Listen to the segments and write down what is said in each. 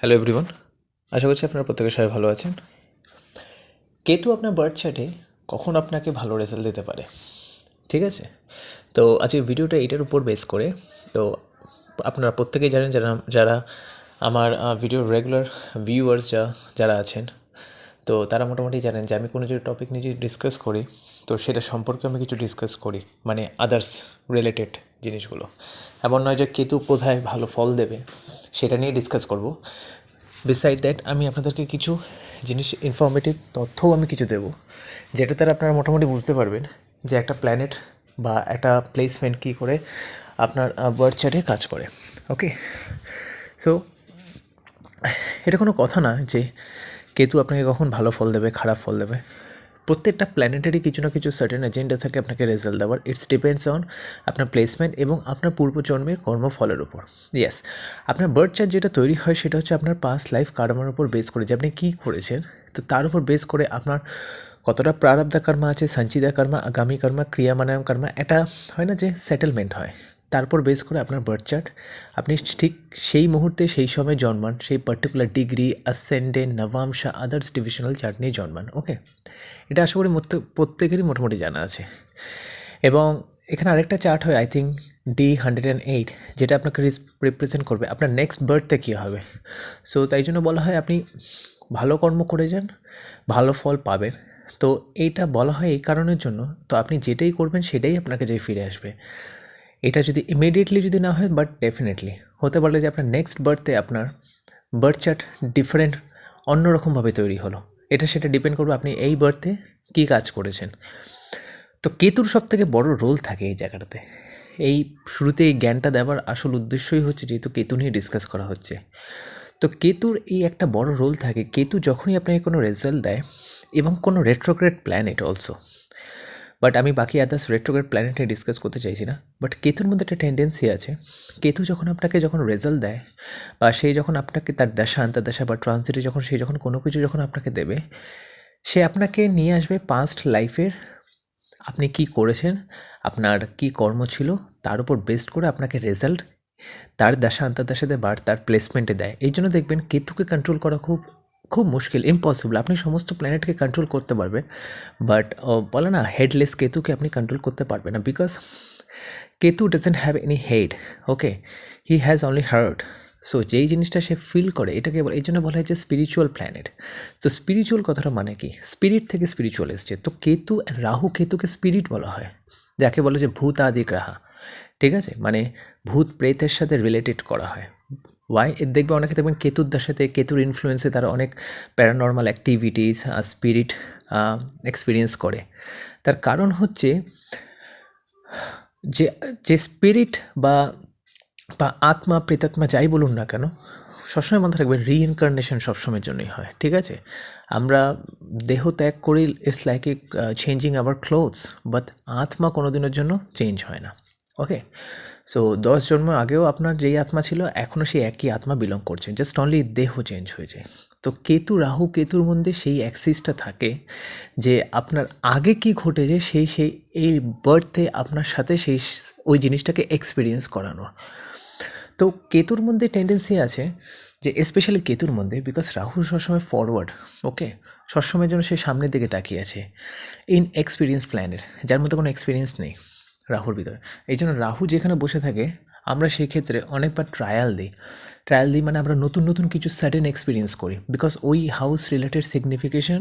Hello everyone আশা করছি আপনারা প্রত্যেকে সবাই ভালো আছেন। কেতু আপনার বার্থ চার্টে কখন আপনাকে ভালো রেজাল্ট দিতে পারে? ঠিক আছে? তো আজকে ভিডিওটা এটার উপর বেস করে। তো আপনারা প্রত্যেকেই জানেন যারা যারা আমার ভিডিওর রেগুলার ভিউয়ার্স যা, যারা আছেন, তো তারা মোটামুটি জানেন যে আমি কোনো যদি টপিক নিয়ে যদি ডিসকাস করি, তো সেটা সম্পর্কে আমি কিছু ডিসকাস করি মানে আদার্স রিলেটেড জিনিসগুলো। এমন নয় যে কেতু কোথায় ভালো ফল দেবে সেটা নিয়ে ডিসকাস করব। বিসাইড দ্যাট আমি আপনাদেরকে কিছু জিনিস ইনফরমেটিভ তথ্যও আমি কিছু দেবো, যেটা তারা আপনারা মোটামুটি বুঝতে পারবেন যে একটা প্ল্যানেট বা একটা প্লেসমেন্ট কী করে আপনার বার্থ চার্টে কাজ করে ওকে সো এটা কোনো কথা না যে কেতু আপনাকে কখন ভালো ফল দেবে, খারাপ ফল দেবে। প্রত্যেকটা প্ল্যানেটারি কিছু না কিছু সার্টেন এজেন্ডা থাকে আপনাকে রেজাল্ট দেওয়ার। ইটস ডিপেন্ডস অন আপনার প্লেসমেন্ট এবং আপনার পূর্বজন্মের কর্মফলের উপর। ইয়েস আপনার বার্থ চার্ট যেটা তৈরি হয় সেটা হচ্ছে আপনার পাস্ট লাইফ কারমার উপর বেস করে। যে আপনি কী করেছেন, তো তার উপর বেস করে আপনার কতটা প্রারব্ধা কর্মা আছে সঞ্চিতা কর্মা আগামী কর্মা ক্রিয়ামানায়ম কর্মা এটা হয় না যে সেটেলমেন্ট হয়। তারপর বেস করে আপনার বার্থ চার্ট আপনি ঠিক সেই মুহূর্তে সেই সময় জন্মান, সেই পার্টিকুলার ডিগ্রি অ্যাসেন্ডেন্ট নবাংশা আদার্স ডিভিশনাল চার্ট নিয়ে জন্মান ওকে এটা আশা করি প্রত্যেকেরই মোটামুটি জানা আছে। এবং এখানে আরেকটা চার্ট হয় I think D hundred and eight যেটা আপনাকে রিপ্রেজেন্ট করবে। আপনার নেক্সট বার্থে কী হবে? সো তাই জন্য বলা হয় আপনি ভালো কর্ম করে যান, ভালো ফল পাবেন। তো এইটা বলা হয় এই কারণের জন্য। তো, আপনি যেটাই করবেন, সেটাই আপনাকে যে ফিরে আসবে। এটা যদি ইমিডিয়েটলি যদি না হয় বাট ডেফিনেটলি হতে পারে যে আপনার নেক্সট বার্থে আপনার বার্থ চার্ট ডিফারেন্ট অন্যরকমভাবে তৈরি হলো। এটা সেটা ডিপেন্ড করবে আপনি এই বার্থে কী কাজ করেছেন। তো কেতুর সব থেকে বড় রোল থাকে এই জায়গাটাতে। এই শুরুতে এই জ্ঞানটা দেওয়ার আসল উদ্দেশ্যই হচ্ছে যেহেতু কেতু নিয়ে ডিসকাস করা হচ্ছে। তো কেতুর এই একটা বড় রোল থাকে। কেতু যখনই আপনাকে কোনো রেজাল্ট দেয়, এবং কোনো রেট্রোগ্রেড প্ল্যানেট অলসো বাট আমি বাকি আদার্স রেট্রোগ্রেড প্ল্যানেট নিয়ে ডিসকাস করতে চাইছি না। বাট কেতুর মধ্যে একটা টেন্ডেন্সি আছে। কেতু যখন আপনাকে যখন রেজাল্ট দেয়, বা সেই যখন আপনাকে তার দশা আন্তর্দশা বা ট্রানজিটে যখন, সে যখন কোনো কিছু যখন আপনাকে দেবে, সে আপনাকে নিয়ে আসবে পাস্ট লাইফের আপনি কি করেছেন, আপনার কি কর্ম ছিল, তার উপর বেস্ট করে আপনাকে রেজাল্ট তার দশা আন্তর্দশাতে বা তার প্লেসমেন্টে দেয়। এই জন্য দেখবেন কেতুকে কন্ট্রোল করা খুব খুব মুশকিল ইম্পসিবল আপনি সমস্ত প্ল্যানেটকে কন্ট্রোল করতে পারবেন বাট বলে না হেডলেস কেতুকে আপনি কন্ট্রোল করতে পারবেন না because Ketu doesn't have any head okay he has only heart so যেই জিনিসটা সে ফিল করে, এটাকে এই জন্য বলা হয় যে স্পিরিচুয়াল প্ল্যানেট তো স্পিরিচুয়াল কথাটা মানে কি? স্পিরিট থেকে স্পিরিচুয়াল এসছে। তো কেতু রাহু কেতুকে স্পিরিট বলা হয়, যাকে বলে যে ভূত আদিক রাহা। ঠিক আছে? মানে ভূত প্রেতের সাথে রিলেটেড করা হয়। ওয়াই দেখবে অনেকে দেখবেন কেতুর সাথে কেতুর ইনফ্লুয়েন্সে তারা অনেক প্যারানর্মাল অ্যাক্টিভিটিস স্পিরিট এক্সপিরিয়েন্স করে। তার কারণ হচ্ছে যে যে স্পিরিট বা বা আত্মা, প্রেতাত্মা যাই বলুন না কেন, সবসময় মনে রাখবে রিইনকার্নেশন সবসময়ের জন্যই হয়, ঠিক আছে? আমরা দেহ ত্যাগ করি it's like a changing our clothes but আত্মা কোনো দিনের জন্য চেঞ্জ হয় না ওকে সো দশ জন্ম আগেও আপনার যেই আত্মা ছিল, এখনও সেই একই আত্মা বিলং করছে। জাস্ট অনলি দেহ চেঞ্জ হয়েছে। তো কেতু, রাহু, কেতুর মধ্যে সেই অ্যাক্সিসটা থাকে যে আপনার আগে কি ঘটেছে, সেই সেই, এই বার্থে আপনার সাথে সেই, ওই জিনিসটাকে এক্সপিরিয়েন্স করানোর। তো কেতুর মধ্যে টেন্ডেন্সি আছে যে স্পেশালি কেতুর মধ্যে বিকজ রাহু সবসময় ফরওয়ার্ড ওকে সবসময়ের যেন সে সামনের দিকে তাকিয়ে আছে ইন এক্সপিরিয়েন্স প্ল্যানের যার মধ্যে কোনো এক্সপিরিয়েন্স নেই। রাহুর ভিতরে। এই জন্য রাহু যেখানে বসে থাকে, আমরা সেই ক্ষেত্রে অনেকবার ট্রায়াল দিই। ট্রায়াল দিই মানে আমরা নতুন নতুন কিছু সাডেন এক্সপিরিয়েন্স করি। বিকজ ওই হাউস রিলেটেড সিগনিফিকেশন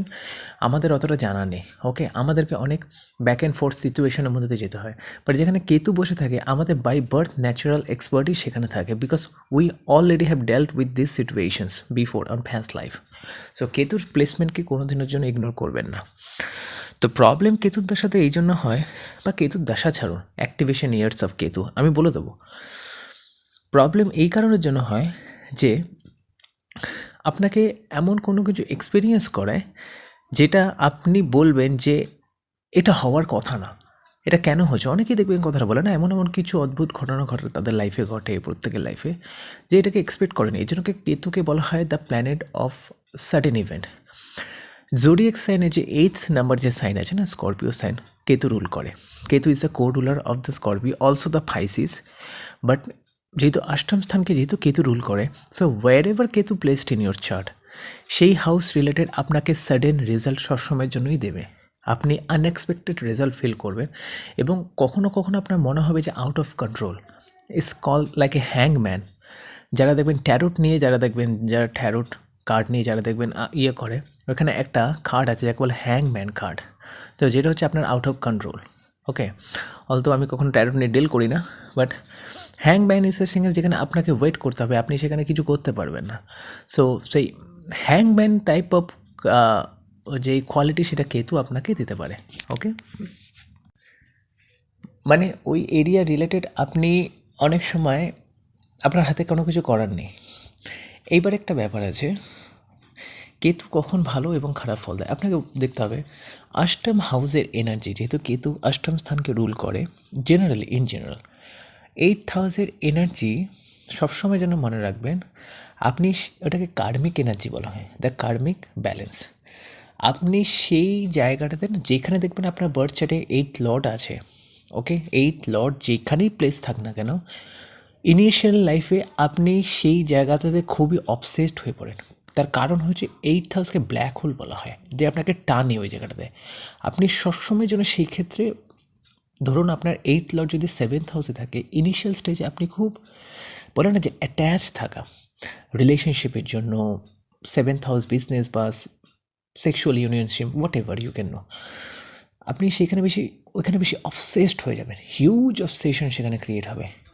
আমাদের অতটা জানা নেই ওকে আমাদেরকে অনেক ব্যাক অ্যান্ড ফোর্থ সিচুয়েশনের মধ্যে যেতে হয়। বাট যেখানে কেতু বসে থাকে, আমাদের বাই বার্থ ন্যাচারাল এক্সপার্টই সেখানে থাকে। Because we already have dealt with this situations before on fans life so কেতুর প্লেসমেন্টকে কোনো দিনের জন্য ইগনোর করবেন না। তো প্রবলেম কেতুর দশাতে এই জন্য হয়, বা কেতুর দশা ছাড়ুন অ্যাক্টিভেশন ইয়ার্স অফ কেতু, আমি বলে দেবো। প্রবলেম এই কারণের জন্য হয় যে, আপনাকে এমন কোনো কিছু এক্সপিরিয়েন্স করায়, যেটা আপনি বলবেন যে, এটা হওয়ার কথা না। এটা কেন হচ্ছে অনেকেই দেখবেন কথাটা বলে, না, এমন এমন কিছু অদ্ভুত ঘটনা ঘটে তাদের লাইফে ঘটে, প্রত্যেকের লাইফে যে এটাকে এক্সপেক্ট করেনি। এই জন্য কেতুকে বলা হয় the planet of sudden event zodiac সাইনের যে এইথ নাম্বার যে সাইন আছে না স্করপিও সাইন কেতু রুল করে। Ketu is the co ruler of the Scorpio also the Pisces but যেহেতু অষ্টম স্থানকে যেহেতু কেতু রুল করে so wherever Ketu placed in your chart সেই হাউস রিলেটেড আপনাকে সাডেন রেজাল্ট সবসময়ের জন্যই দেবে। আপনি আনএক্সপেক্টেড রেজাল্ট ফিল করবেন এবং কখনো কখনো আপনার মনে হবে যে out of control is call like a হ্যাংম্যান যারা দেখবেন ট্যারোট নিয়ে, যারা দেখবেন যারা ট্যারোট কার্ড নিয়ে যারা দেখবেন ইয়ে করে, ওখানে একটা কার্ড আছে, যাকে বলে হ্যাংম্যান কার্ড তো যেটা হচ্ছে আপনার আউট অফ কন্ট্রোল ওকে অলতো আমি কখনো ট্যারোট নিয়ে ডিল করি না but hangman is singer যেখানে আপনাকে ওয়েট করতে হবে, আপনি সেখানে কিছু করতে পারবেন না। সো সেই হ্যাং ব্যান টাইপ অফ যে কোয়ালিটি সেটা কেতু আপনাকে দিতে পারে ওকে মানে ওই এরিয়া রিলেটেড আপনি অনেক সময় আপনার হাতে কোনো কিছু করার নেই। এইবার একটা ব্যাপার আছে। কেতু কখন ভালো এবং খারাপ ফল দেয়? আপনাকে দেখতে হবে। অষ্টম হাউসের এনার্জি, যেহেতু কেতু অষ্টম স্থানকে রুল করে জেনারেলি ইন জেনারেল এইট হাউসের এনার্জি সবসময় যেন মনে রাখবেন, আপনি ওটাকে কার্মিক এনার্জি বলা হয় দ্য কার্মিক ব্যালেন্স আপনি সেই জায়গাটাতে না, যেখানে দেখবেন আপনার বার্থ চার্টে এইট লর্ড আছে ওকে এইট লর্ড যেখানেই প্লেস থাক না কেন ইনিশিয়াল লাইফে আপনি সেই জায়গাটাতে খুবই অবসেসড হয়ে পড়েন। তার কারণ হচ্ছে এইট হাউসকে ব্ল্যাক হোল বলা হয়, যে আপনাকে টানে ওই জায়গাটাতে। আপনি সবসময় যেন সেই ক্ষেত্রে, ধরুন আপনার এইট লর্ড যদি সেভেন্থ হাউসে থাকে ইনিশিয়াল স্টেজে আপনি খুব, বলে না যে অ্যাট্যাচ থাকা। রিলেশনশিপের জন্য সেভেন্থ হাউস বিজনেস বা sexual unionship whatever you can know আপনি সেখানে বেশি ওইখানে বেশি অবসেসড হয়ে যাবেন। হিউজ অবসেশন সেখানে ক্রিয়েট হবে।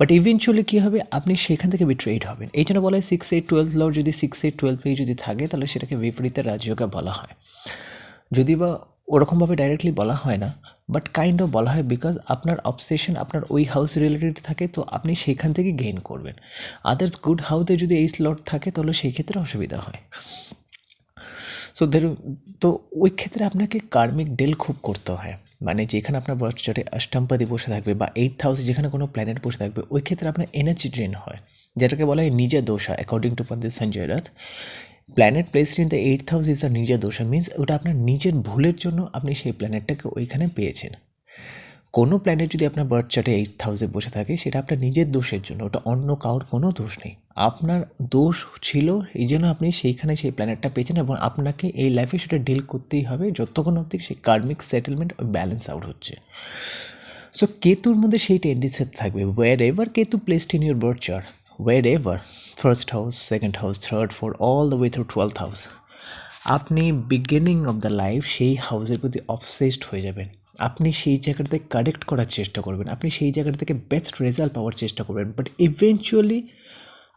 বাট ইভেনচুয়ালি কী হবে? আপনি সেখান থেকে বিট্রেড হবেন। এই জন্য বলা হয় সিক্স এইট টুয়েলভ লর যদি সিক্স এইট টুয়েলভে যদি থাকে, তাহলে সেটাকে বিপরীতে রাজযোগা বলা হয়। যদি বা ওরকমভাবে ডাইরেক্টলি বলা হয় না বাট কাইন্ড অফ বলা হয় বিকজ আপনার অবসেশন আপনার ওই হাউস রিলেটেড থাকে, তো আপনি সেইখান থেকে গেইন করবেন। আদার্স গুড হাউসে যদি এই স্লট থাকে, তাহলে সেই ক্ষেত্রে অসুবিধা হয়। সো দের তো ওই ক্ষেত্রে আপনাকে কার্মিক ডেল খুব করতে হয়। মানে যেখানে আপনার বার্থ চার্টে অষ্টমপতি বসে থাকবে বা এইট হাউসে যেখানে কোনো প্ল্যানেট বসে থাকবে, ওই ক্ষেত্রে আপনার এনার্জি ড্রেন হয়। যেটাকে বলা হয় নিজের দোষা according to Pandit Sanjay Rath. Planet place in the eight house is a nija dosha means ওটা আপনার নিজের ভুলের জন্য আপনি সেই প্ল্যানেটটাকে ওইখানে পেয়েছেন। কোনো প্ল্যানেট যদি আপনার বার্থ চার্টে এইট হাউসে বসে থাকে, সেটা আপনার নিজের দোষের জন্য, ওটা অন্য কারোর কোনো দোষ নেই। আপনার দোষ ছিল এই জন্য আপনি সেইখানে সেই প্ল্যানেটটা পেয়েছেন এবং আপনাকে এই লাইফে সেটা ডিল করতেই হবে, যতক্ষণ অবধি সেই কার্মিক সেটেলমেন্ট ব্যালেন্স আউট হচ্ছে। সো কেতুর মধ্যে সেই টেন্ডেন্সি থাকবে। Wherever Ketu placed in your birth chart wherever first house second house third four all the way through twelfth house আপনি বিগিনিং অফ দ্য লাইফ সেই হাউসের প্রতি অবসেসড হয়ে যাবেন। আপনি সেই জায়গাটাতে কারেক্ট করার চেষ্টা করবেন। আপনি সেই জায়গাটা থেকে বেস্ট রেজাল্ট পাওয়ার চেষ্টা করবেন। বাট ইভেনচুয়ালি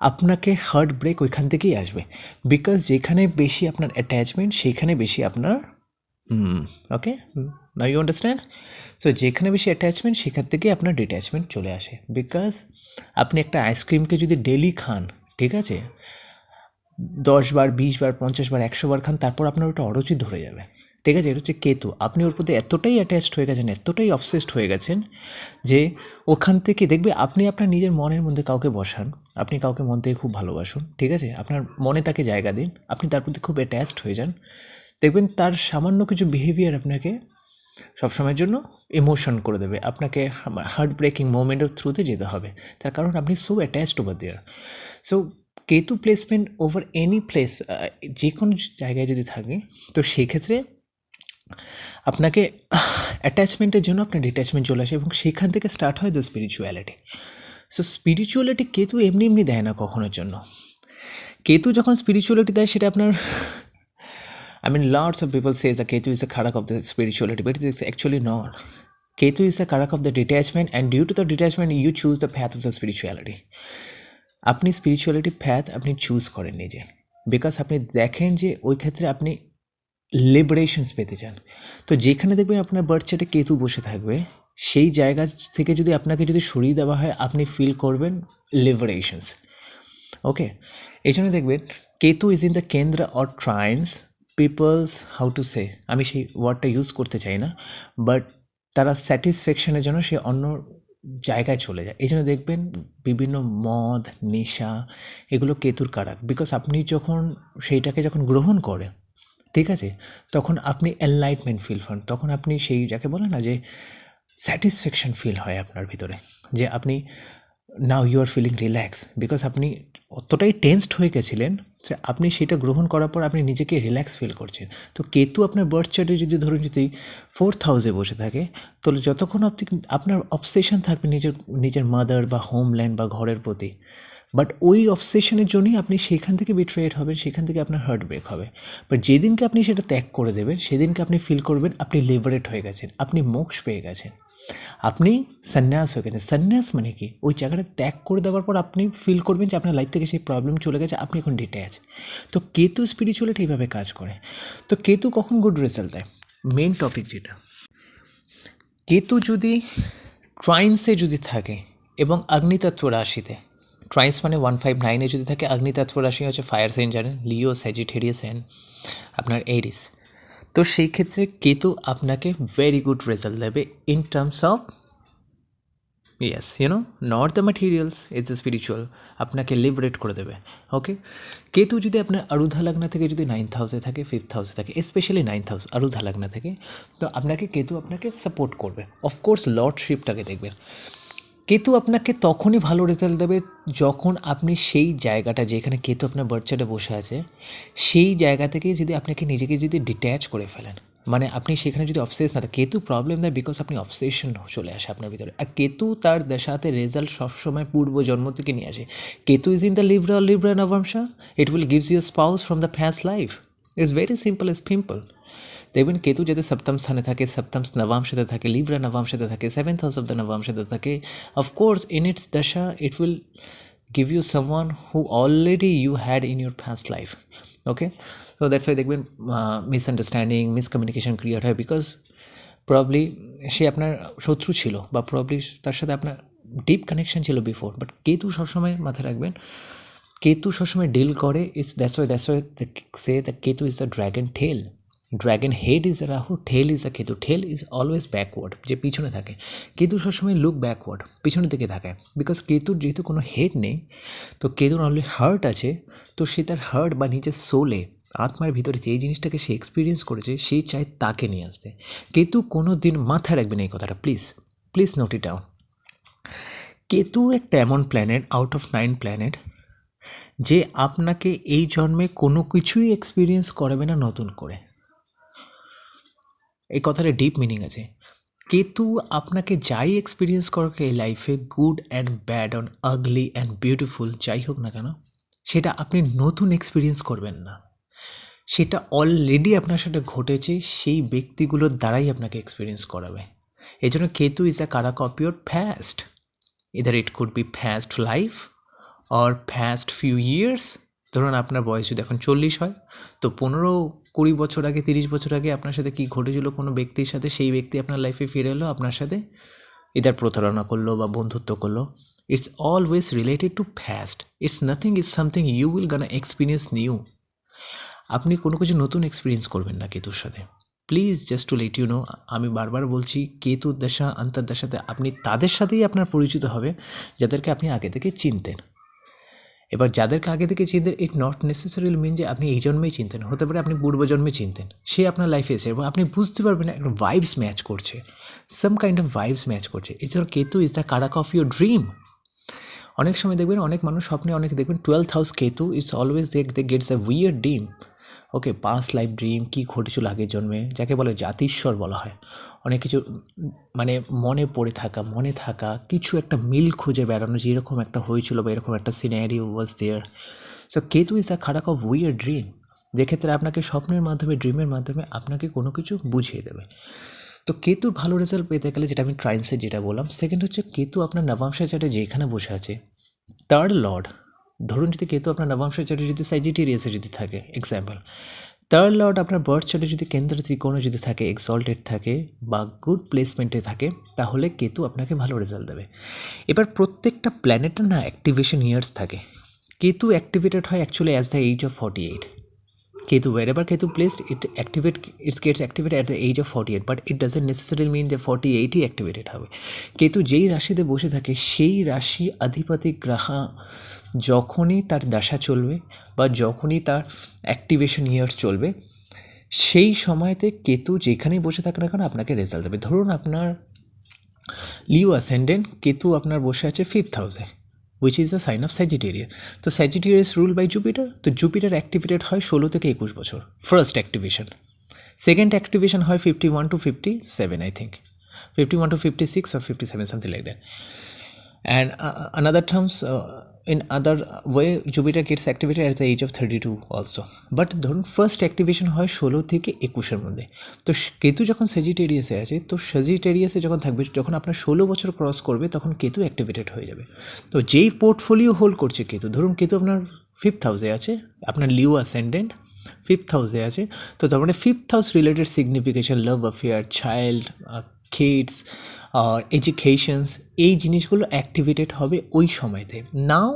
আপনাকে হার্ট ব্রেক ওইখান থেকেই আসবে। বিকজ যেখানে বেশি আপনার অ্যাটাচমেন্ট সেইখানে বেশি আপনার ওকে না ইউ আন্ডারস্ট্যান্ড সো যেখানে বেশি অ্যাটাচমেন্ট সেখান থেকে আপনার ডিট্যাচমেন্ট চলে আসে। বিকজ আপনি একটা আইসক্রিমকে যদি ডেলি খান, ঠিক আছে? দশ বার, বিশ বার, পঞ্চাশ বার, একশো বার খান, তারপর আপনার ওটা অরুচি ধরে যাবে। ঠিক আছে, এটা হচ্ছে কেতু। আপনি ওর প্রতি এতটাই অ্যাটাচড হয়ে গেছেন, এতটাই অবসেসড হয়ে গেছেন যে ওখান থেকে দেখবে আপনি আপনার নিজের মনের মধ্যে কাউকে বসান, আপনি কাউকে মন থেকে খুব ভালোবাসুন, ঠিক আছে? আপনার মনে তাকে জায়গা দিন, আপনি তার প্রতি খুব অ্যাটাচড হয়ে যান। দেখবেন তার সামান্য কিছু বিহেভিয়ার আপনাকে সবসময়ের জন্য ইমোশন করে দেবে। আপনাকে হার্ট ব্রেকিং মোমেন্টের থ্রুতে যেতে হবে। তার কারণ আপনি so attached over there so Ketu placement over any place যে কোনো জায়গায় যদি থাকে, তো সেক্ষেত্রে আপনাকে অ্যাটাচমেন্টের জন্য আপনার ডিট্যাচমেন্ট চলে আসে এবং সেখান থেকে স্টার্ট হয় the spirituality so spirituality Ketu এমনি এমনি দেয় না কখনোর জন্য। কেতু যখন স্পিরিচুয়ালিটি দেয়, সেটা আপনার I mean lords of people say a Ketu is a খারাক of the spirituality but it is actually not Ketu is a খারাক of the detachment and due to the detachment you choose the faith of the spirituality আপনি spirituality ফ্যাথ আপনি choose করেন নিজে। Because আপনি দেখেন যে ওই ক্ষেত্রে আপনি লিবারেশনস পেতে চান। তো যেখানে দেখবেন আপনার বার্থ চার্টে কেতু বসে থাকবে, সেই জায়গা থেকে যদি আপনাকে যদি সরিয়ে দেওয়া হয়, আপনি ফিল করবেন লিবারেশনস ওকে এই জন্য দেখবেন, Ketu is in the kendra or trines peoples how to say আমি সেই ওয়ার্ডটা ইউজ করতে চাই না বাট তারা স্যাটিসফ্যাকশনের জন্য সে অন্য জায়গায় চলে যায়। এই জন্য দেখবেন, বিভিন্ন মদ, নেশা, এগুলো কেতুর কারাক। বিকজ আপনি যখন সেইটাকে যখন গ্রহণ করেন ঠিক আছে? তখন আপনি এনলাইটমেন্ট ফিল হন। তখন আপনি সেই যাকে বলে না যে স্যাটিসফ্যাকশন ফিল হয় আপনার ভিতরে। যে আপনি now you are feeling relax because আপনি অতটাই টেন্সড হয়ে গেছিলেন যে আপনি সেটা গ্রহণ করার পর আপনি নিজেকে রিল্যাক্স ফিল করছেন। তো কেতু আপনার বার্থ চার্টে যদি ধরুন যদি ফোর্থ হাউসে বসে থাকে, তাহলে যতক্ষণ আপনি আপনার অবসেশন থাকবে নিজের নিজের মাদার বা হোমল্যান্ড বা ঘরের প্রতি বাট ওই অবসেশনের জন্যই আপনি সেখান থেকে বিট্রেড হবেন, সেখান থেকে আপনার হার্ট ব্রেক হবে। বাট যেদিনকে আপনি সেটা ত্যাগ করে দেবেন, সেদিনকে আপনি ফিল করবেন আপনি লিবারেট হয়ে গেছেন, আপনি মোক্ষ পেয়ে গেছেন। আপনি সন্ন্যাস হয়ে গেছেন। সন্ন্যাস মানে কি? ওই জায়গাটা ত্যাগ করে দেওয়ার পর আপনি ফিল করবেন যে আপনার লাইফ থেকে সেই প্রবলেম চলে গেছে, আপনি এখন ডিট্যাচ তো কেতু স্পিরিচুয়ালিটি এইভাবে কাজ করে। তো কেতু কখন গুড রেজাল্ট দেয়? মেন টপিক যেটা। কেতু যদি ট্রাইন্সে যদি থাকে এবং অগ্নিতত্ত্ব রাশিতে ট্রাইন্স মানে ওয়ান ফাইভ নাইনে যদি থাকে অগ্নিতত্ত্ব রাশি হচ্ছে ফায়ার সাইন জানেন লিও স্যাজিটেরিয়াস অ্যান্ড আপনার এরিস তো সেই ক্ষেত্রে কেতু আপনাকে ভেরি গুড রেজাল্ট দেবে in terms of yes you know not the materials it's a spiritual আপনাকে লিবারেট করে দেবে ওকে কেতু যদি আপনার আরুধা লগ্ন থেকে যদি নাইন্থ হাউসে থাকে ফিফথ হাউসে থাকে স্পেশালি নাইন্থ হাউস আরুধা লগ্ন থেকে, তো আপনাকে কেতু আপনাকে সাপোর্ট করবে। অফকোর্স লর্ডশিপটাকে দেখবেন। কেতু আপনাকে তখনই ভালো রেজাল্ট দেবে যখন আপনি সেই জায়গাটা যেখানে কেতু আপনার বার্চার্টে বসে আছে, সেই জায়গা থেকে যদি আপনাকে নিজেকে যদি ডিট্যাচ করে ফেলেন। মানে আপনি সেখানে যদি অবসেস না থাকে কেতু প্রবলেম দেয় বিকজ আপনি অবসেশন চলে আসে আপনার ভিতরে। আর কেতু তার দশাতে রেজাল্ট সবসময় পূর্ব জন্ম থেকে নিয়ে আসে। Ketu is in the Libra Libra navamsa it will gives you spouse from the past life is very simple is simple দেখবেন কেতু যাতে সপ্তম স্থানে থাকে, সপ্তম নবাংশতে থাকে লিব্রা নবাংশতে থাকে সেভেন্থ হাউস অফ দ্য নবাংশতে থাকে। Of course in its dasha it will give you someone who already you had in your past life, okay? So that's why দেখবেন মিসআন্ডারস্ট্যান্ডিং মিসকমিউনিকেশন ক্রিয়েট হয় বিকজ প্রবলি সে আপনার শত্রু ছিল বা probably তার সাথে আপনার ডিপ কানেকশন ছিল বিফোর বাট কেতু সবসময় মাথায় রাখবেন, কেতু সবসময় ডিল করে is that's why that's why say the Ketu is the dragon tail dragon head is Rahu tail is a Ketu tail is always backward যে পিছনে থাকে। কেতু সবসময় লুক ব্যাকওয়ার্ড পিছনের দিকে থাকে। বিকজ কেতুর যেহেতু কোনো হেড নেই, তো কেতুর অনলি হার্ট আছে, তো সে তার হার্ট বা নিজের সোলে আত্মার ভিতরে যেই জিনিসটাকে সে এক্সপিরিয়েন্স করেছে, সে চায় তাকে নিয়ে আসতে। কেতু কোনো দিন মাথায় রাখবেন এই কথাটা please please note it down Ketu একটা এমন planet out of nine planet যে আপনাকে এই জন্মে কোনো কিছুই এক্সপিরিয়েন্স করাবে না নতুন করে। এই কথাটা ডিপ মিনিং আছে। কেতু আপনাকে যাই এক্সপিরিয়েন্স করুক এই লাইফে good and bad on ugly and beautiful যাই হোক না কেন, সেটা আপনি নতুন এক্সপিরিয়েন্স করবেন না। সেটা অলরেডি আপনার সাথে ঘটেছে, সেই ব্যক্তিগুলোর দ্বারাই আপনাকে এক্সপিরিয়েন্স করাবে। এই জন্য কেতু ইজ আ কারা copy or past either it could be past life or past few years ধরুন আপনার বয়স যদি এখন চল্লিশ হয়, তো পনেরো কুড়ি বছর আগে, তিরিশ বছর আগে আপনার সাথে কী ঘটেছিল কোনো ব্যক্তির সাথে? সেই ব্যক্তি আপনার লাইফে ফিরে এলো আপনার সাথে? ইদার প্রতারণা করল বা বন্ধুত্ব করল? It's always related to past it's nothing is something you will gonna experience new আপনি কোনো কিছু নতুন এক্সপিরিয়েন্স করবেন না কেতুর সাথে। Please just to let you know আমি বারবার বলছি, কেতুর দশা আন্তর্দশাতে আপনি তাদের সাথেই আপনার পরিচিত হবে, যাদেরকে আপনি আগে থেকে চিনতেন। এবার যাদেরকে আগে থেকে চিনতেন ইট নট নেসেসারিল মিন যে আপনি এই জন্মেই চিনতেন, হতে পারে আপনি পূর্বজন্মে চিনতেন। সে আপনার লাইফে এসে এবং আপনি বুঝতে পারবেন একটা ভাইবস ম্যাচ করছে। Some kind of vibes match করছে। এছাড়াও Ketu is the karak of your dream অনেক সময় দেখবেন, অনেক মানুষ স্বপ্নে অনেক দেখবেন twelfth house Ketu it's always they they gets a weird dream okay past life dream কী ঘটেছিল আগের জন্মে, যাকে বলে জাতিস্বর বলা হয়। অনেক কিছু মানে মনে পড়ে থাকা, মনে থাকা, কিছু একটা মিল খুঁজে বেড়ানো যে এরকম একটা হয়েছিল বা এরকম একটা scenario was there so Ketu is a karak of weird dream যেক্ষেত্রে আপনাকে স্বপ্নের মাধ্যমে ড্রিমের মাধ্যমে আপনাকে কোনো কিছু বুঝিয়ে দেবে। তো কেতুর ভালো রেজাল্ট পেতে গেলে যেটা আমি ট্রাইন্সে যেটা বললাম সেকেন্ড হচ্ছে কেতু আপনার নবাংশা চাটে যেখানে বসে আছে, তার লর্ড ধরুন যদি কেতু আপনার নবাংশ চাটে যদি সাইজিটেরিয়াসে যদি থাকে এক্সাম্পল থার্ড লর্ড আপনার বার্থ চার্টে যদি কেন্দ্র ত্রিকোণে যদি থাকে এক্সল্টেড থাকে বা গুড প্লেসমেন্টে থাকে, তাহলে কেতু আপনাকে ভালো রেজাল্ট দেবে। এবার প্রত্যেকটা প্ল্যানেটের না অ্যাক্টিভেশন ইয়ার্স থাকে। কেতু অ্যাক্টিভেটেড হয় actually as the age of forty eight Ketu wherever Ketu placed, it activate, it gets activated at the age of 48 but it doesn't necessarily mean যে 48ই অ্যাক্টিভেটেড হবে। কেতু যেই রাশিতে বসে থাকে, সেই রাশি আধিপতি গ্রাহা যখনই তার দশা চলবে বা যখনই তার অ্যাক্টিভেশন ইয়ার্স চলবে, সেই সময়তে কেতু যেখানেই বসে থাকে না কেন আপনাকে রেজাল্ট দেবে। ধরুন আপনার লিও অ্যাসেন্ডেন্ট কেতু আপনার বসে আছে ফিফথ হাউসে which is the sign of Sagittarius তো স্যাজিটেরিয়াস রুল বাই জুপিটার তো জুপিটার অ্যাক্টিভেটেড হয় ষোলো থেকে একুশ বছর ফার্স্ট অ্যাক্টিভেশন সেকেন্ড অ্যাক্টিভেশন হয় fifty one to fifty seven I think fifty one to fifty six or fifty seven something like that and another terms in other way jupiter gets activated at the age of 32 also. But ধরুন first activation হয় ষোলো থেকে একুশের মধ্যে। তো কেতু যখন সেজিটেরিয়াসে আছে, তো সেজিটেরিয়াসে যখন থাকবে, যখন আপনার ষোলো বছর ক্রস করবে, তখন কেতু অ্যাক্টিভেটেড হয়ে যাবে। তো যেই পোর্টফোলিও হোল্ড করছে কেতু, ধরুন কেতু আপনার ফিফথ হাউসে আছে, আপনার লিউ অ্যাসেন্ডেন্ট ফিফথ হাউসে আছে, তো তার মানে fifth house related signification love affair child kids educations এই জিনিসগুলো অ্যাক্টিভেটেড হবে ওই সময়তে। নাও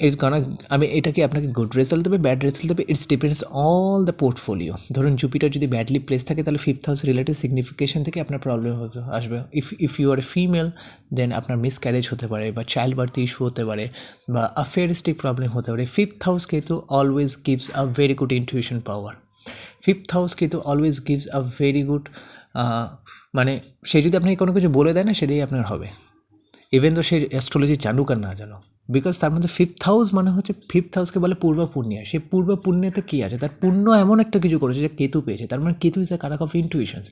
ইটস গনা আমি এটা কি আপনাকে গুড রেজাল্ট দেবে ব্যাড রেজাল্ট দেবে it's depends all the portfolio ধরুন জুপিটার যদি ব্যাডলি প্লেস থাকে, তাহলে ফিফথ হাউস রিলেটেড সিগনিফিকেশন থেকে আপনার প্রবলেম আসবে। If if you are a female then আপনার মিস ক্যারেজ হতে পারে, বা চাইল্ড বার্থ ইস্যু হতে পারে, বা অ্যাফেয়ারিস্টিক প্রবলেম হতে পারে। ফিফথ হাউস কিন্তু always gives a very good intuition power fifth house কিন্তু always gives a very good মানে সে যদি আপনাকে কোনো কিছু বলে দেয় না, সেটাই আপনার হবে। ইভেন তো সে অ্যাস্ট্রোলজি জানুক আর না জানো বিকজ তার মধ্যে ফিফথ হাউস মানে হচ্ছে ফিফথ হাউসকে বলে পূর্ব পুণ্যা। সে পূর্ব পুণ্যতে কী আছে? তার পুণ্য এমন একটা কিছু করেছে যে কেতু পেয়েছে। তার মানে Ketu is a karak of intuitions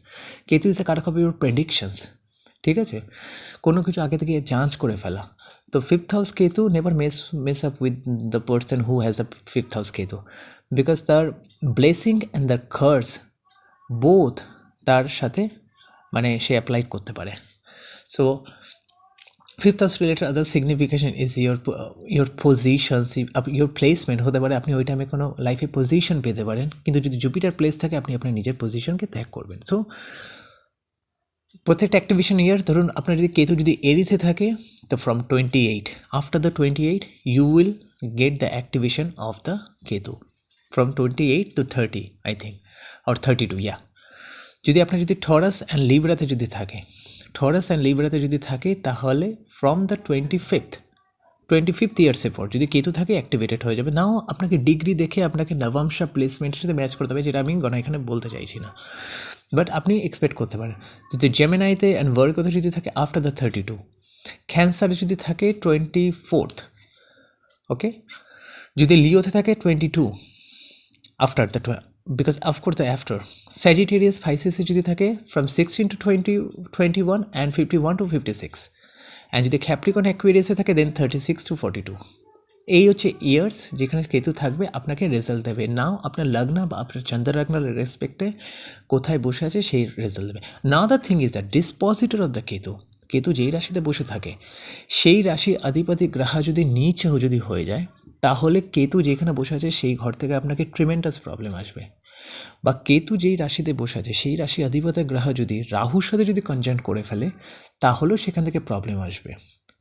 Ketu is a karak of your predictions ঠিক আছে? কোনো কিছু আগে থেকে যাঞ্চ করে ফেলা। তো fifth house Ketu never mess mess up with the person who has the fifth house Ketu. Because তার blessing and the curse both তার সাথে মানে সে অ্যাপ্লাই করতে পারে। So fifth house related other signification is your your positions your placement হতে পারে, আপনি ওই টাইমে কোনো লাইফে পজিশন পেতে পারেন, কিন্তু যদি জুপিটার প্লেস থাকে, আপনি আপনার নিজের পজিশনকে ত্যাগ করবেন। সো প্রত্যেকটা অ্যাক্টিভেশন ইয়ার ধরুন আপনার যদি কেতু যদি এরিসে থাকে, তো from twenty eight after the twenty eight you will get the activation of the Ketu. From twenty eight to thirty I think or thirty two yeah যদি আপনার যদি ঠরাস অ্যান্ড লিব্রাতে যদি থাকে ঠরাস অ্যান্ড লিব্রাতে যদি থাকে, তাহলে from the twenty fifth twenty fifth ইয়ার্সের পর যদি কেতু থাকে অ্যাক্টিভেটেড হয়ে যাবে। নাও আপনাকে ডিগ্রি দেখে আপনাকে নবাংশা প্লেসমেন্টের সাথে ম্যাচ করতে হবে, যেটা আমি গণা এখানে বলতে চাইছি না। বাট আপনি এক্সপেক্ট করতে পারেন। যদি জেমেনাইতে অ্যান্ড ওয়ার্কতে যদি থাকে আফটার দ্য থার্টি টু ক্যান্সারে যদি থাকে টোয়েন্টি ফোর্থ ওকে যদি লিওতে থাকে twenty two after the because of course the after Sagittarius ফাইসিসে যদি থাকে from sixteen to twenty twenty one and fifty one to fifty six and যদি ক্যাপ্রিকন অ্যাকুয়ারিয়াসে থাকে then thirty six to forty two এই হচ্ছে ইয়ার্স যেখানে কেতু থাকবে, আপনাকে রেজাল্ট দেবে। নাও আপনার লগ্ন বা আপনার চন্দ্র লগ্নের রেসপেক্টে কোথায় বসে আছে, সেই রেজাল্ট দেবে। Now the thing is the dispositor of the Ketu Ketu যেই রাশিতে বসে থাকে, সেই রাশি আধিপতি গ্রহ যদি নিচেও যদি হয়ে যায় তাহলে কেতু যেখানে বসে আছে, সেই ঘর থেকে আপনাকে ট্রিমেন্টাস প্রবলেম আসবে। বা কেতু যেই রাশিতে বসে আছে, সেই রাশি আধিপত্য গ্রহ যদি রাহুর সাথে যদি কনজেন্ট করে ফেলে, তাহলেও সেখান থেকে প্রবলেম আসবে।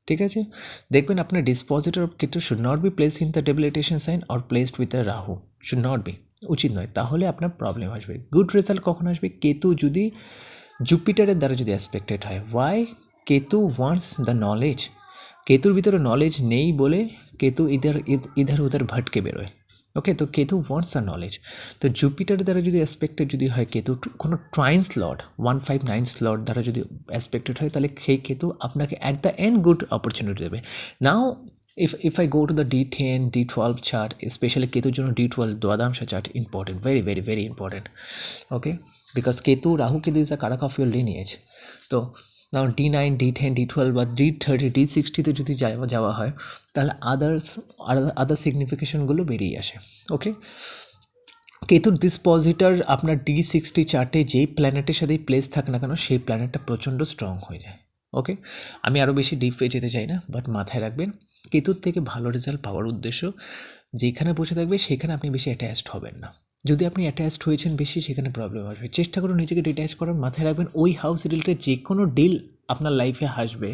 ঠিক আছে? দেখবেন আপনার dispositor of Ketu should not be placed in the debilitation sign or placed with the Rahu. Should not be উচিত নয়। তাহলে আপনার প্রবলেম আসবে। গুড রেজাল্ট কখন আসবে? কেতু যদি জুপিটারের দ্বারা যদি অ্যাসপেক্টেড হয়। Why Ketu wants the knowledge কেতুর ভিতরে নলেজ নেই বলে কেতু ইধার ইধার উধার ভটকে বেরোয় ওকে তো কেতু ওয়ান্টস আ নলেজ তো জুপিটার দ্বারা যদি অ্যাসপেক্টেড যদি হয় কেতু কোনো trine slot one five nine slot দ্বারা যদি অ্যাসপেক্টেড হয় তাহলে সেই কেতু আপনাকে at the end good opportunity দেবে now if if if I go to the D10, D12 chart, especially Ketu জন্য D12 দ্বাদশা chart important, very very very important. Okay, because Ketu Rahu Ketu is a karak of your lineage. তো now D nine D ten D twelve বা D thirty D সিক্সটিতে যদি যাওয়া যাওয়া হয়, তাহলে others আদার সিগনিফিকেশনগুলো বেরিয়ে আসে ওকে কেতুর ডিসপোজিটার আপনার ডি সিক্সটি চার্টে যেই প্ল্যানেটের সাথেই প্লেস থাক না কেন, সেই প্ল্যানেটটা প্রচণ্ড স্ট্রং হয়ে যায় ওকে আমি আরও বেশি ডিপে যেতে চাই না বাট মাথায় রাখবেন, কেতুর থেকে ভালো রেজাল্ট পাওয়ার উদ্দেশ্য, যেখানে বসে থাকবে, সেখানে আপনি বেশি অ্যাটাচড হবেন না। যদি আপনি অ্যাটাচড হয়েছেন বেশি, সেখানে প্রবলেম আসবে। চেষ্টা করুন নিজেকে ডিট্যাচ করার মাথায় রাখবেন, ওই হাউস রিলেটেড যে কোনো ডিল আপনার লাইফে আসবে।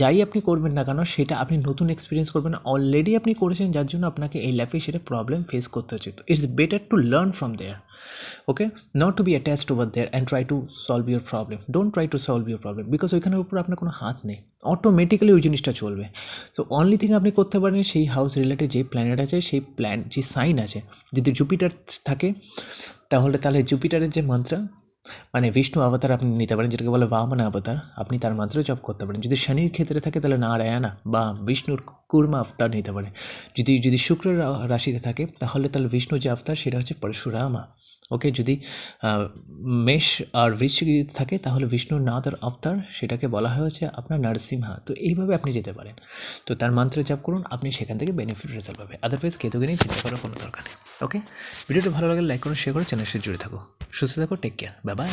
যাই আপনি করবেন না কেন, সেটা আপনি নতুন এক্সপিরিয়েন্স করবেন অলরেডি আপনি করেছেন, যার জন্য আপনাকে এই লাইফে সেটা প্রবলেম ফেস করতে হচ্ছে। তো it's better to learn from there okay not to be attached over there and try to solve your problem don't try to solve your problem because ওইখানের উপর আপনার কোনো হাত নেই। অটোমেটিক্যালি ওই জিনিসটা চলবে। তো অনলি থিং আপনি করতে পারেন সেই হাউস রিলেটেড যে প্ল্যানেট আছে, সেই প্ল্যান যে সাইন আছে। যদি জুপিটার থাকে, তাহলে তাহলে জুপিটারের যে মন্ত্র মানে বিষ্ণু অবতার আপনি নিতে পারেন, যেটাকে বলে বামন অবতার আপনি তার মাত্র জপ করতে পারেন। যদি শনির ক্ষেত্রে থাকে, তাহলে নারায়ণা বা বিষ্ণুর কুর্মা অবতার নিতে পারে যদি যদি শুক্র রাশিতে থাকে, তাহলে তাহলে বিষ্ণু যে অবতার সেটা হচ্ছে পরশুরামা ওকে, যদি মেষ আর বৃশ্চিক যদি থাকে, তাহলে বিষ্ণুর নাদার অবতার, সেটাকে বলা হয়েছে আপনার নরসিংহা। তো এইভাবে আপনি যেতে পারেন। তো তার মন্ত্র জাপ করুন, আপনি সেখান থেকে বেনিফিট রেজাল্ট পাবে আদারওয়াইজ কেতুকে নিয়ে চিন্তা করার কোনো দরকার নেই। ওকে? ভিডিওটা ভালো লাগলে লাইক করুন শেয়ার করে চ্যানেলের সাথে জুড়ে থাকো সুস্থ থাকো টেক কেয়ার বাই বাই